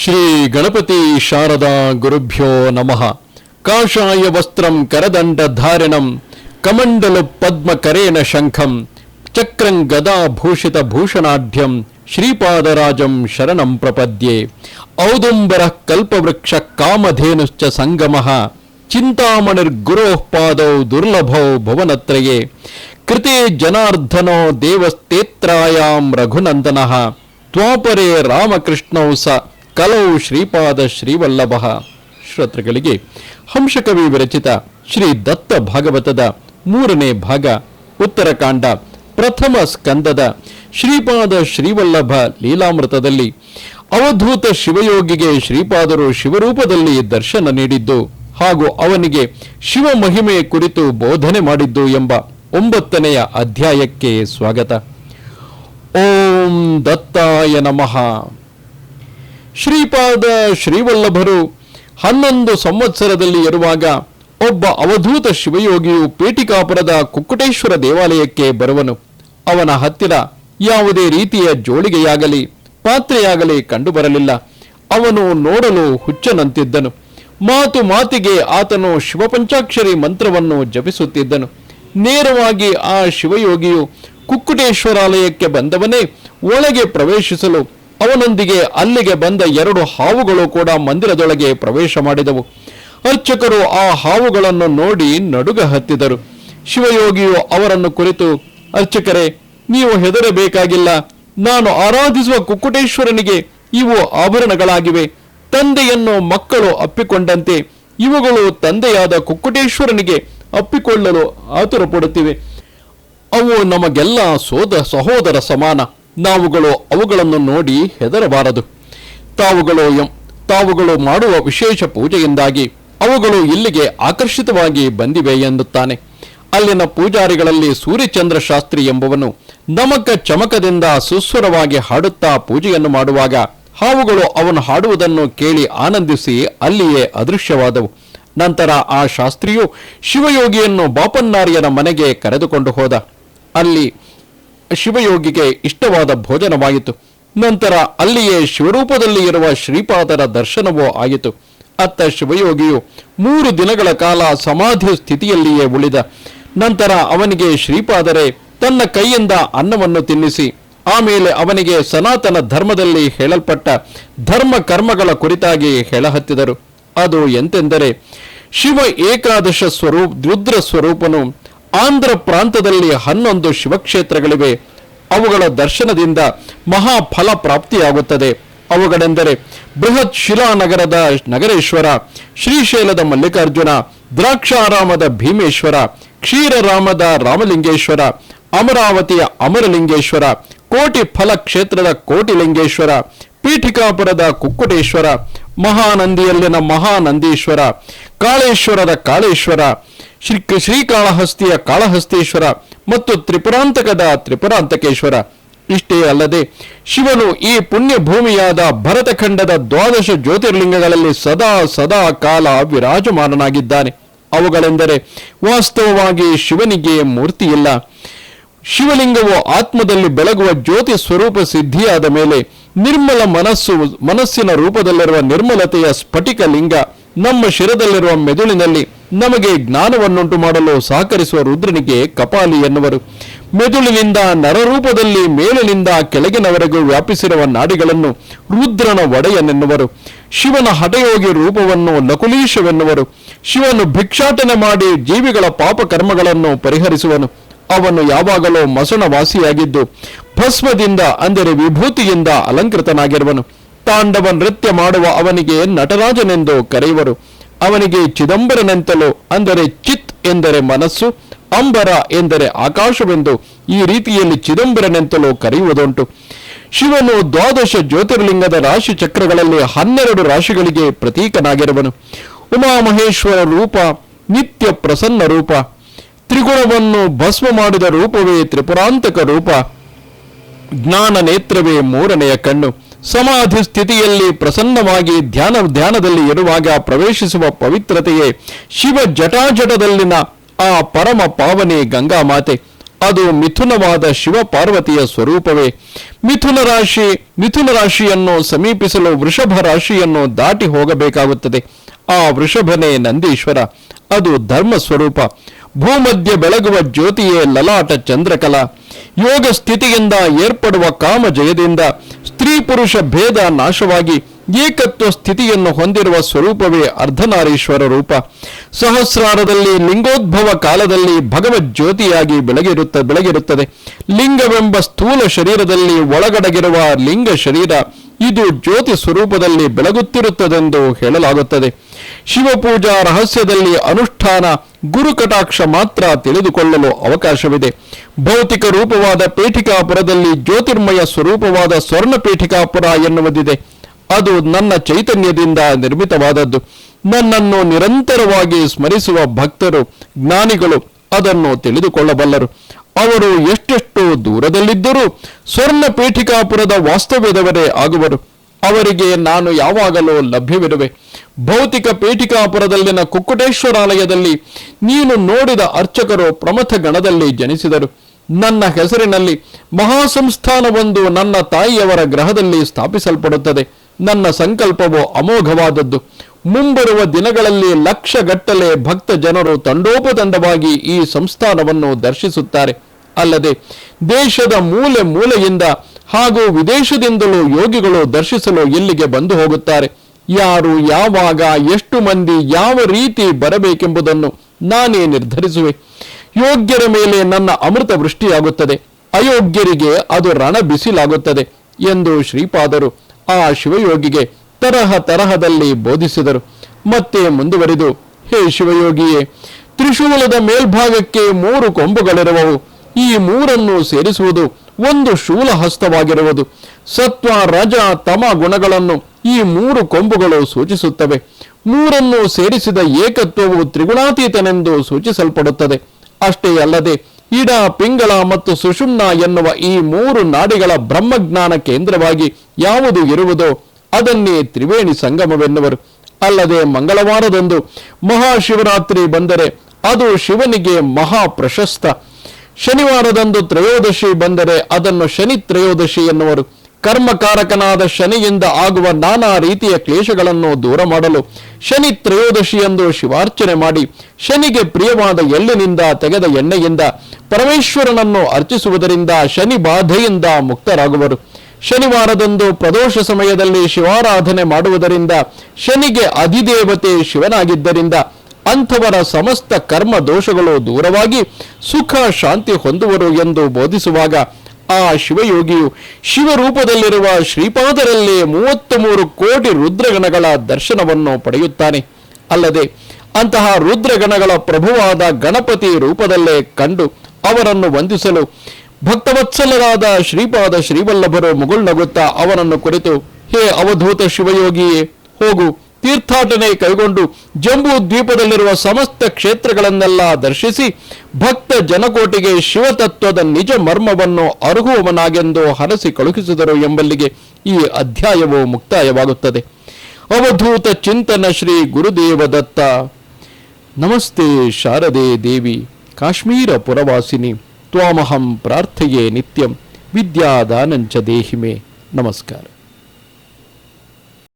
ಶ್ರೀ ಗಣಪತಿ ಶಾರದಾ ಗುರುಭ್ಯೋ ನಮಃ. ಕಾಷಾಯ ವಸ್ತ್ರಂ ಕರದಂಡ ಧಾರಣಂ, ಕಮಂಡಲು ಪದ್ಮ ಕರೇಣ ಶಂಖಂ, ಚಕ್ರಂ ಗದಾ ಭೂಷಿತ ಭೂಷಣಾಢ್ಯಂ, ಶ್ರೀಪಾದರಾಜಂ ಶರಣಂ ಪ್ರಪದ್ಯೆ. ಔದುಂಬರ ಕಲ್ಪವೃಕ್ಷ ಕಾಮಧೇನುಶ್ಚ ಸಂಗಮಃ. ಚಿಂತಾಮಣಿರ್ಗುರೋಃ ಪಾದೌ ದುರ್ಲಭೌ ಭುವನತ್ರಯೇ. ಕೃತೆ ಜನಾರ್ದನೋ ದೇವಸ್ತೇತ್ರಾಯಾಂ ರಘುನಂದನಃ. ತ್ವಾಪರೇ ರಾಮಕೃಷ್ಣೌ ಸ ಕಲೌ ಶ್ರೀಪಾದ ಶ್ರೀವಲ್ಲಭ. ಶ್ರೋತೃಗಳಿಗೆ ಹಂಸಕವಿ ವಿರಚಿತ ಶ್ರೀ ದತ್ತ ಭಾಗವತದ ಮೂರನೇ ಭಾಗ, ಉತ್ತರಕಾಂಡ, ಪ್ರಥಮ ಸ್ಕಂದದ ಶ್ರೀಪಾದ ಶ್ರೀವಲ್ಲಭ ಲೀಲಾಮೃತದಲ್ಲಿ ಅವಧೂತ ಶಿವಯೋಗಿಗೆ ಶ್ರೀಪಾದರು ಶಿವರೂಪದಲ್ಲಿ ದರ್ಶನ ನೀಡಿದ್ದು ಹಾಗೂ ಅವನಿಗೆ ಶಿವ ಮಹಿಮೆ ಕುರಿತು ಬೋಧನೆ ಮಾಡಿದ್ದು ಎಂಬ ಒಂಬತ್ತನೆಯ ಅಧ್ಯಾಯಕ್ಕೆ ಸ್ವಾಗತ. ಓಂ ದತ್ತಾಯ ನಮಃ. ಶ್ರೀಪಾದ ಶ್ರೀವಲ್ಲಭರು ಹನ್ನೊಂದು ಸಂವತ್ಸರದಲ್ಲಿ ಇರುವಾಗ ಒಬ್ಬ ಅವಧೂತ ಶಿವಯೋಗಿಯು ಪೇಟಿಕಾಪುರದ ಕುಕ್ಕುಟೇಶ್ವರ ದೇವಾಲಯಕ್ಕೆ ಬರುವನು. ಅವನ ಹತ್ತಿರ ಯಾವುದೇ ರೀತಿಯ ಜೋಳಿಗೆಯಾಗಲಿ, ಪಾತ್ರೆಯಾಗಲಿ ಕಂಡುಬರಲಿಲ್ಲ. ಅವನು ನೋಡಲು ಹುಚ್ಚನಂತಿದ್ದನು. ಮಾತು ಮಾತಿಗೆ ಆತನು ಶಿವಪಂಚಾಕ್ಷರಿ ಮಂತ್ರವನ್ನು ಜಪಿಸುತ್ತಿದ್ದನು. ನೇರವಾಗಿ ಆ ಶಿವಯೋಗಿಯು ಕುಕ್ಕುಟೇಶ್ವರಾಲಯಕ್ಕೆ ಬಂದವನೇ ಒಳಗೆ ಪ್ರವೇಶಿಸಲು ಅವನೊಂದಿಗೆ ಅಲ್ಲಿಗೆ ಬಂದ ಎರಡು ಹಾವುಗಳು ಕೂಡ ಮಂದಿರದೊಳಗೆ ಪ್ರವೇಶ ಮಾಡಿದವು. ಅರ್ಚಕರು ಆ ಹಾವುಗಳನ್ನು ನೋಡಿ ನಡುಗ ಹತ್ತಿದರು. ಶಿವಯೋಗಿಯು ಅವರನ್ನು ಕುರಿತು, ಅರ್ಚಕರೇ, ನೀವು ಹೆದರಬೇಕಾಗಿಲ್ಲ. ನಾನು ಆರಾಧಿಸುವ ಕುಕ್ಕುಟೇಶ್ವರನಿಗೆ ಇವು ಆಭರಣಗಳಾಗಿವೆ. ತಂದೆಯನ್ನು ಮಕ್ಕಳು ಅಪ್ಪಿಕೊಂಡಂತೆ ಇವುಗಳು ತಂದೆಯಾದ ಕುಕ್ಕುಟೇಶ್ವರನಿಗೆ ಅಪ್ಪಿಕೊಳ್ಳಲು ಆತುರ ಪಡುತ್ತಿವೆ ಅವು ನಮಗೆಲ್ಲ ಸೋದ ಸಹೋದರ ಸಮಾನ. ನಾವುಗಳು ಅವುಗಳನ್ನು ನೋಡಿ ಹೆದರಬಾರದು. ತಾವುಗಳು ತಾವುಗಳು ಮಾಡುವ ವಿಶೇಷ ಪೂಜೆಯಿಂದಾಗಿ ಅವುಗಳು ಇಲ್ಲಿಗೆ ಆಕರ್ಷಿತವಾಗಿ ಬಂದಿವೆ ಎನ್ನುತ್ತಾನೆ. ಅಲ್ಲಿನ ಪೂಜಾರಿಗಳಲ್ಲಿ ಸೂರ್ಯಚಂದ್ರ ಶಾಸ್ತ್ರಿ ಎಂಬುವನು ನಮಕ ಚಮಕದಿಂದ ಸುಸ್ವರವಾಗಿ ಹಾಡುತ್ತಾ ಪೂಜೆಯನ್ನು ಮಾಡುವಾಗ ಹಾವುಗಳು ಅವನು ಹಾಡುವುದನ್ನು ಕೇಳಿ ಆನಂದಿಸಿ ಅಲ್ಲಿಯೇ ಅದೃಶ್ಯವಾದವು. ನಂತರ ಆ ಶಾಸ್ತ್ರಿಯು ಶಿವಯೋಗಿಯನ್ನು ಬಾಪನ್ನಾರ್ಯನ ಮನೆಗೆ ಕರೆದುಕೊಂಡು ಹೋದ. ಅಲ್ಲಿ ಶಿವಯೋಗಿಗೆ ಇಷ್ಟವಾದ ಭೋಜನವಾಯಿತು. ನಂತರ ಅಲ್ಲಿಯೇ ಶಿವರೂಪದಲ್ಲಿ ಇರುವ ಶ್ರೀಪಾದರ ದರ್ಶನವೂ ಆಯಿತು. ಅತ್ತ ಶಿವಯೋಗಿಯು ಮೂರು ದಿನಗಳ ಕಾಲ ಸಮಾಧಿ ಸ್ಥಿತಿಯಲ್ಲಿಯೇ ಉಳಿದ. ನಂತರ ಅವನಿಗೆ ಶ್ರೀಪಾದರೆ ತನ್ನ ಕೈಯಿಂದ ಅನ್ನವನ್ನು ತಿನ್ನಿಸಿ, ಆಮೇಲೆ ಅವನಿಗೆ ಸನಾತನ ಧರ್ಮದಲ್ಲಿ ಹೇಳಲ್ಪಟ್ಟ ಧರ್ಮ ಕರ್ಮಗಳ ಕುರಿತಾಗಿ ಹೇಳಹತ್ತಿದರು. ಅದು ಎಂತೆಂದರೆ, ಶಿವ ಏಕಾದಶ ಸ್ವರೂಪ ರುದ್ರ ಸ್ವರೂಪನು ಆಂಧ್ರ ಪ್ರಾಂತದಲ್ಲಿ ಹನ್ನೊಂದು ಶಿವಕ್ಷೇತ್ರಗಳಿವೆ. ಅವುಗಳ ದರ್ಶನದಿಂದ ಮಹಾಫಲ ಪ್ರಾಪ್ತಿಯಾಗುತ್ತದೆ. ಅವುಗಳೆಂದರೆ ಬೃಹತ್ ಶಿಲಾನಗರದ ನಗರೇಶ್ವರ, ಶ್ರೀಶೈಲದ ಮಲ್ಲಿಕಾರ್ಜುನ, ದ್ರಾಕ್ಷಾರಾಮದ ಭೀಮೇಶ್ವರ, ಕ್ಷೀರರಾಮದ ರಾಮಲಿಂಗೇಶ್ವರ, ಅಮರಾವತಿಯ ಅಮರಲಿಂಗೇಶ್ವರ, ಕೋಟಿ ಫಲ ಕ್ಷೇತ್ರದ ಕೋಟಿಲಿಂಗೇಶ್ವರ, ಪೀಠಿಕಾಪುರದ ಕುಕ್ಕುಟೇಶ್ವರ, ಮಹಾನಂದಿಯಲ್ಲಿನ ಮಹಾನಂದೀಶ್ವರ, ಕಾಳೇಶ್ವರದ ಕಾಳೇಶ್ವರ ಶ್ರೀ ಶ್ರೀಕಾಳಹಸ್ತಿಯ ಕಾಳಹಸ್ತೇಶ್ವರ ಮತ್ತು ತ್ರಿಪುರಾಂತಕದ ತ್ರಿಪುರಾಂತಕೇಶ್ವರ. ಇಷ್ಟೇ ಅಲ್ಲದೆ, ಶಿವನು ಈ ಪುಣ್ಯ ಭೂಮಿಯಾದ ಭರತಖಂಡದ ದ್ವಾದಶ ಜ್ಯೋತಿರ್ಲಿಂಗಗಳಲ್ಲಿ ಸದಾ ಸದಾ ಕಾಲ ವಿರಾಜಮಾನನಾಗಿದ್ದಾನೆ. ಅವುಗಳೆಂದರೆ, ವಾಸ್ತವವಾಗಿ ಶಿವನಿಗೆ ಮೂರ್ತಿಯಿಲ್ಲ. ಶಿವಲಿಂಗವು ಆತ್ಮದಲ್ಲಿ ಬೆಳಗುವ ಜ್ಯೋತಿ ಸ್ವರೂಪ ಸಿದ್ಧಿಯಾದ ಮೇಲೆ ನಿರ್ಮಲ ಮನಸ್ಸು, ಮನಸ್ಸಿನ ರೂಪದಲ್ಲಿರುವ ನಿರ್ಮಲತೆಯ ಸ್ಫಟಿಕ ಲಿಂಗ ನಮ್ಮ ಶಿರದಲ್ಲಿರುವ ಮೆದುಳಿನಲ್ಲಿ ನಮಗೆ ಜ್ಞಾನವನ್ನುಂಟು ಮಾಡಲು ಸಹಕರಿಸುವ ರುದ್ರನಿಗೆ ಕಪಾಲಿ ಎನ್ನುವರು. ಮೆದುಳಿನಿಂದ ನರರೂಪದಲ್ಲಿ ಮೇಲಿನಿಂದ ಕೆಳಗಿನವರೆಗೂ ವ್ಯಾಪಿಸಿರುವ ನಾಡಿಗಳನ್ನು ರುದ್ರನ ಒಡೆಯನೆನ್ನುವರು. ಶಿವನ ಹಠಯೋಗಿ ರೂಪವನ್ನು ನಕುಲೀಶವೆನ್ನುವರು. ಶಿವನು ಭಿಕ್ಷಾಟನೆ ಮಾಡಿ ಜೀವಿಗಳ ಪಾಪ ಕರ್ಮಗಳನ್ನು ಪರಿಹರಿಸುವನು. ಅವನು ಯಾವಾಗಲೂ ಮಸಣವಾಸಿಯಾಗಿದ್ದು ಭಸ್ಮದಿಂದ ಅಂದರೆ ವಿಭೂತಿಯಿಂದ ಅಲಂಕೃತನಾಗಿರುವನು. ತಾಂಡವ ನೃತ್ಯ ಮಾಡುವ ಅವನಿಗೆ ನಟರಾಜನೆಂದು ಕರೆಯುವರು. ಅವನಿಗೆ ಚಿದಂಬರನೆಂತಲೋ ಅಂದರೆ ಚಿತ್ ಎಂದರೆ ಮನಸ್ಸು, ಅಂಬರ ಎಂದರೆ ಆಕಾಶವೆಂದು ಈ ರೀತಿಯಲ್ಲಿ ಚಿದಂಬರನೆಂತಲೋ ಕರೆಯುವುದುಂಟು. ಶಿವನು ದ್ವಾದಶ ಜ್ಯೋತಿರ್ಲಿಂಗದ ರಾಶಿ ಚಕ್ರಗಳಲ್ಲಿ ಹನ್ನೆರಡು ರಾಶಿಗಳಿಗೆ ಪ್ರತೀಕನಾಗಿರುವನು. ಉಮಾಮಹೇಶ್ವರ ರೂಪ, ನಿತ್ಯ ಪ್ರಸನ್ನ ರೂಪ. ತ್ರಿಗುಣವನ್ನು ಭಸ್ಮ ಮಾಡಿದ ರೂಪವೇ ತ್ರಿಪುರಾಂತಕ ರೂಪ. ಜ್ಞಾನ ನೇತ್ರವೇ ಮೂರನೆಯ ಕಣ್ಣು. ಸಮಾಧಿ ಸ್ಥಿತಿಯಲ್ಲಿ ಪ್ರಸನ್ನವಾಗಿ ಧ್ಯಾನ, ಧ್ಯಾನದಲ್ಲಿ ಇರುವಾಗ ಪ್ರವೇಶಿಸುವ ಪವಿತ್ರತೆಯೇ ಶಿವ ಜಟಾಜಟದಲ್ಲಿನ ಆ ಪರಮ ಪಾವನೆ ಗಂಗಾ ಮಾತೆ. ಅದು ಮಿಥುನವಾದ ಶಿವ ಪಾರ್ವತಿಯ ಸ್ವರೂಪವೇ. ಮಿಥುನ ರಾಶಿ, ಮಿಥುನ ರಾಶಿಯನ್ನು ಸಮೀಪಿಸಲು ವೃಷಭ ರಾಶಿಯನ್ನು ದಾಟಿ ಹೋಗಬೇಕಾಗುತ್ತದೆ. ಆ ವೃಷಭನೇ ನಂದೀಶ್ವರ, ಅದು ಧರ್ಮ ಸ್ವರೂಪ. ಭೂಮಧ್ಯ ಬೆಳಗುವ ಜ್ಯೋತಿಯೇ ಲಲಾಟ ಚಂದ್ರಕಲ. ಯೋಗ ಸ್ಥಿತಿಯಿಂದ ಏರ್ಪಡುವ ಕಾಮ ಜಯದಿಂದ ಸ್ತ್ರೀ ಪುರುಷ ಭೇದ ನಾಶವಾಗಿ ಏಕತ್ವ ಸ್ಥಿತಿಯನ್ನು ಹೊಂದಿರುವ ಸ್ವರೂಪವೇ ಅರ್ಧನಾರೀಶ್ವರ ರೂಪ. ಸಹಸ್ರಾರದಲ್ಲಿ ಲಿಂಗೋದ್ಭವ ಕಾಲದಲ್ಲಿ ಭಗವದ್ ಜ್ಯೋತಿಯಾಗಿ ಬೆಳಗಿರುತ್ತ ಬೆಳಗಿರುತ್ತದೆ. ಲಿಂಗವೆಂಬ ಸ್ಥೂಲ ಶರೀರದಲ್ಲಿ ಒಳಗಡಗಿರುವ ಲಿಂಗ ಶರೀರ ಇದು ಜ್ಯೋತಿ ಸ್ವರೂಪದಲ್ಲಿ ಬೆಳಗುತ್ತಿರುತ್ತದೆಂದು ಹೇಳಲಾಗುತ್ತದೆ. ಶಿವಪೂಜಾ ರಹಸ್ಯದಲ್ಲಿ ಅನುಷ್ಠಾನ ಗುರು ಕಟಾಕ್ಷ ಮಾತ್ರ ತಿಳಿದುಕೊಳ್ಳಲು ಅವಕಾಶವಿದೆ. ಭೌತಿಕ ರೂಪವಾದ ಪೀಠಿಕಾಪುರದಲ್ಲಿ ಜ್ಯೋತಿರ್ಮಯ ಸ್ವರೂಪವಾದ ಸ್ವರ್ಣ ಪೀಠಿಕಾಪುರ ಎನ್ನುವುದಿದೆ. ಅದು ನನ್ನ ಚೈತನ್ಯದಿಂದ ನಿರ್ಮಿತವಾದದ್ದು. ನನ್ನನ್ನು ನಿರಂತರವಾಗಿ ಸ್ಮರಿಸುವ ಭಕ್ತರು, ಜ್ಞಾನಿಗಳು ಅದನ್ನು ತಿಳಿದುಕೊಳ್ಳಬಲ್ಲರು. ಅವರು ಎಷ್ಟೆಷ್ಟು ದೂರದಲ್ಲಿದ್ದರೂ ಸ್ವರ್ಣ ಪೀಠಿಕಾಪುರದ ವಾಸ್ತವ್ಯದವರೇ ಆಗುವರು. ಅವರಿಗೆ ನಾನು ಯಾವಾಗಲೂ ಲಭ್ಯವಿರುವೆ. ಭೌತಿಕ ಪೀಠಿಕಾಪುರದಲ್ಲಿನ ಕುಕ್ಕುಟೇಶ್ವರಾಲಯದಲ್ಲಿ ನೀನು ನೋಡಿದ ಅರ್ಚಕರು ಪ್ರಮಥ ಗಣದಲ್ಲಿ ಜನಿಸಿದರು. ನನ್ನ ಹೆಸರಿನಲ್ಲಿ ಮಹಾಸಂಸ್ಥಾನವೊಂದು ನನ್ನ ತಾಯಿಯವರ ಗ್ರಹದಲ್ಲಿ ಸ್ಥಾಪಿಸಲ್ಪಡುತ್ತದೆ. ನನ್ನ ಸಂಕಲ್ಪವು ಅಮೋಘವಾದದ್ದು. ಮುಂಬರುವ ದಿನಗಳಲ್ಲಿ ಲಕ್ಷಗಟ್ಟಲೆ ಭಕ್ತ ಜನರು ತಂಡೋಪತಂಡವಾಗಿ ಈ ಸಂಸ್ಥಾನವನ್ನು ದರ್ಶಿಸುತ್ತಾರೆ. ಅಲ್ಲದೆ ದೇಶದ ಮೂಲೆ ಮೂಲೆಯಿಂದ ಹಾಗೂ ವಿದೇಶದಿಂದಲೂ ಯೋಗಿಗಳು ದರ್ಶಿಸಲು ಇಲ್ಲಿಗೆ ಬಂದು ಹೋಗುತ್ತಾರೆ. ಯಾರು ಯಾವಾಗ, ಎಷ್ಟು ಮಂದಿ ಯಾವ ರೀತಿ ಬರಬೇಕೆಂಬುದನ್ನು ನಾನೇ ನಿರ್ಧರಿಸುವೆ. ಯೋಗ್ಯರ ಮೇಲೆ ನನ್ನ ಅಮೃತ ವೃಷ್ಟಿಯಾಗುತ್ತದೆ. ಅಯೋಗ್ಯರಿಗೆ ಅದು ರಣ ಬಿಸಿಲಾಗುತ್ತದೆ ಎಂದು ಶ್ರೀಪಾದರು ಆ ಶಿವಯೋಗಿಗೆ ತರಹ ತರಹದಲ್ಲಿ ಬೋಧಿಸಿದರು. ಮತ್ತೆ ಮುಂದುವರಿದು, ಹೇ ಶಿವಯೋಗಿಯೇ, ತ್ರಿಶೂಲದ ಮೇಲ್ಭಾಗಕ್ಕೆ ಮೂರು ಕೊಂಬುಗಳಿರುವವು. ಈ ಮೂರನ್ನು ಸೇರಿಸುವುದು ಒಂದು ಶೂಲಹಸ್ತವಾಗಿರುವುದು. ಸತ್ವ, ರಜ, ತಮ ಗುಣಗಳನ್ನು ಈ ಮೂರು ಕೊಂಬುಗಳು ಸೂಚಿಸುತ್ತವೆ. ಮೂರನ್ನು ಸೇರಿಸಿದ ಏಕತ್ವವು ತ್ರಿಗುಣಾತೀತನೆಂದು ಸೂಚಿಸಲ್ಪಡುತ್ತದೆ. ಅಷ್ಟೇ ಅಲ್ಲದೆ ಇಡ ಪಿಂಗಳ ಮತ್ತು ಸುಷುಮ್ನ ಎನ್ನುವ ಈ ಮೂರು ನಾಡಿಗಳ ಬ್ರಹ್ಮಜ್ಞಾನ ಕೇಂದ್ರವಾಗಿ ಯಾವುದು ಇರುವುದೋ ಅದನ್ನೇ ತ್ರಿವೇಣಿ ಸಂಗಮವೆನ್ನುವರು. ಅಲ್ಲದೆ ಮಂಗಳವಾರದಂದು ಮಹಾಶಿವರಾತ್ರಿ ಬಂದರೆ ಅದು ಶಿವನಿಗೆ ಮಹಾ ಪ್ರಶಸ್ತ ಶನಿವಾರದಂದು ತ್ರಯೋದಶಿ ಬಂದರೆ ಅದನ್ನು ಶನಿ ತ್ರಯೋದಶಿ ಎನ್ನುವರು. ಕರ್ಮಕಾರಕನಾದ ಶನಿಯಿಂದ ಆಗುವ ನಾನಾ ರೀತಿಯ ಕ್ಲೇಶಗಳನ್ನು ದೂರ ಮಾಡಲು ಶನಿ ತ್ರಯೋದಶಿಯಂದು ಶಿವಾರ್ಚನೆ ಮಾಡಿ ಶನಿಗೆ ಪ್ರಿಯವಾದ ಎಳ್ಳಿನಿಂದ ತೆಗೆದ ಎಣ್ಣೆಯಿಂದ ಪರಮೇಶ್ವರನನ್ನು ಅರ್ಚಿಸುವುದರಿಂದ ಶನಿ ಬಾಧೆಯಿಂದ ಮುಕ್ತರಾಗುವರು. ಶನಿವಾರದಂದು ಪ್ರದೋಷ ಸಮಯದಲ್ಲಿ ಶಿವಾರಾಧನೆ ಮಾಡುವುದರಿಂದ ಶನಿಗೆ ಅಧಿದೇವತೆ ಶಿವನಾಗಿದ್ದರಿಂದ ಅಂಥವರ ಸಮಸ್ತ ಕರ್ಮ ದೋಷಗಳು ದೂರವಾಗಿ ಸುಖ ಶಾಂತಿ ಹೊಂದುವರು ಎಂದು ಬೋಧಿಸುವಾಗ ಆ ಶಿವಯೋಗಿಯು ಶಿವರೂಪದಲ್ಲಿರುವ ಶ್ರೀಪಾದರಲ್ಲೇ ಮೂವತ್ತ ಮೂರು ಕೋಟಿ ರುದ್ರಗಣಗಳ ದರ್ಶನವನ್ನು ಪಡೆಯುತ್ತಾನೆ. ಅಲ್ಲದೆ ಅಂತಹ ರುದ್ರಗಣಗಳ ಪ್ರಭುವಾದ ಗಣಪತಿ ರೂಪದಲ್ಲೇ ಕಂಡು ಅವರನ್ನು ವಂದಿಸಲು ಭಕ್ತವತ್ಸಲರಾದ ಶ್ರೀಪಾದ ಶ್ರೀವಲ್ಲಭರು ಮುಗುಳ್ನಗುತ್ತಾ ಅವನನ್ನು ಕುರಿತು, ಹೇ ಅವಧೂತ ಶಿವಯೋಗಿಯೇ, ಹೋಗು. ತೀರ್ಥಾಟನೆ ಕೈಗೊಂಡು ಜಂಬೂ ದ್ವೀಪದಲ್ಲಿರುವ ಸಮಸ್ತ ಕ್ಷೇತ್ರಗಳನ್ನೆಲ್ಲ ದರ್ಶಿಸಿ ಭಕ್ತ ಜನಕೋಟಿಗೆ ಶಿವತತ್ವದ ನಿಜ ಮರ್ಮವನ್ನು ಅರುಹುವವನಾಗೆಂದು ಹರಸಿ ಕಳುಹಿಸಿದರು ಎಂಬಲ್ಲಿಗೆ ಈ ಅಧ್ಯಾಯವು ಮುಕ್ತಾಯವಾಗುತ್ತದೆ. ಅವಧೂತ ಚಿಂತನ ಶ್ರೀ ಗುರುದೇವ ದತ್ತ ನಮಸ್ತೆ ಶಾರದೆ ದೇವಿ, ಕಾಶ್ಮೀರ ಪುರವಾಸಿನಿ, ತ್ವಾಮಹಂ ಪ್ರಾರ್ಥೆಯೇ ನಿತ್ಯಂ, ವಿದ್ಯಾದಾನಂಚ ದೇಹಿಮೆ. ನಮಸ್ಕಾರ.